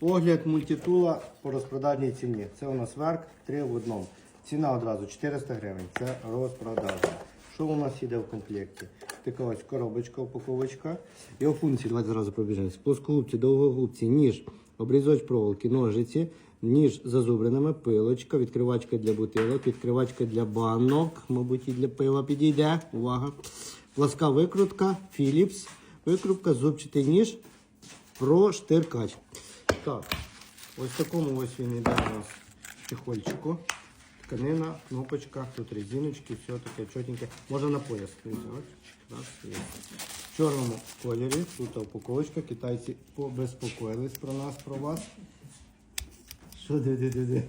Огляд мультитула по розпродажній ціні. Це у нас верк 3 в одному. Ціна одразу 400 гривень. Це розпродажа. Що у нас йде в комплекті? Така ось коробочка, упаковочка. Його функції, давайте зразу пробіжемо. Плоскогубці, довгогубці, ніж, обрізоч проволоки, ножиці, ніж з зазубринами, пилочка, відкривачка для бутилок, відкривачка для банок, мабуть, і для пива підійде. Увага. Пласка викрутка, Philips, викрутка, зубчатий ніж, проштиркач. Так, ось в такому ось він йде у нас чехольчику. Тканина, кнопочка, тут резиночки, все таке чотеньке. Можна на пояс. В чорному кольорі, тут упаковочка. Китайці побезпокоїлись про нас, про вас. Що де де де де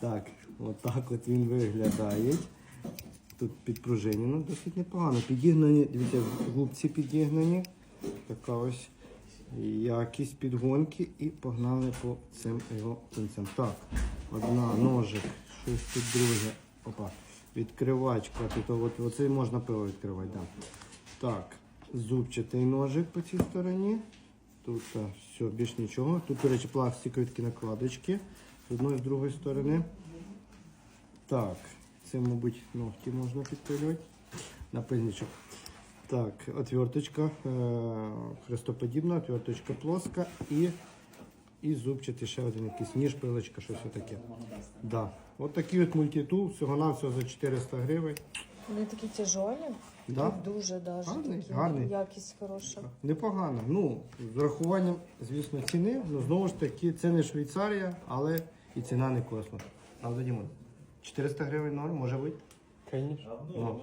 Так, отак от він виглядає. Тут підпружинено досить непогано. Підігнані, дивіться, губці підігнані. Така ось якість підгонки і погнали по цим його кінцям. Так, одна ножик, щось тут друге. Опа. Відкривачка. Тут от, оцей можна пиво відкривати. Да. Так, зубчатий ножик по цій стороні. Тут а, все, більш нічого. Тут, до речі, пластикові такі накладочки з одної з другої сторони. Так, це, мабуть, ногті можна підпилювати. Напильничок. Так, отверточка е, хрестоподібна, отверточка плоска і, і зубчатий ще один якийсь ніж, пилочка, щось таке. Да. От такий от мультитул, всього-навсього за 400 гривень. Вони такі тяжолі. Да. Дуже даже Гарний, такі. гарний. Якість хороша. Непогано. Ну, з урахуванням, звісно, ціни, ну знову ж таки, це не Швейцарія, але і ціна не космос. Правда, Дімон? 400 гривень норм, може бути? Конечно. Ну,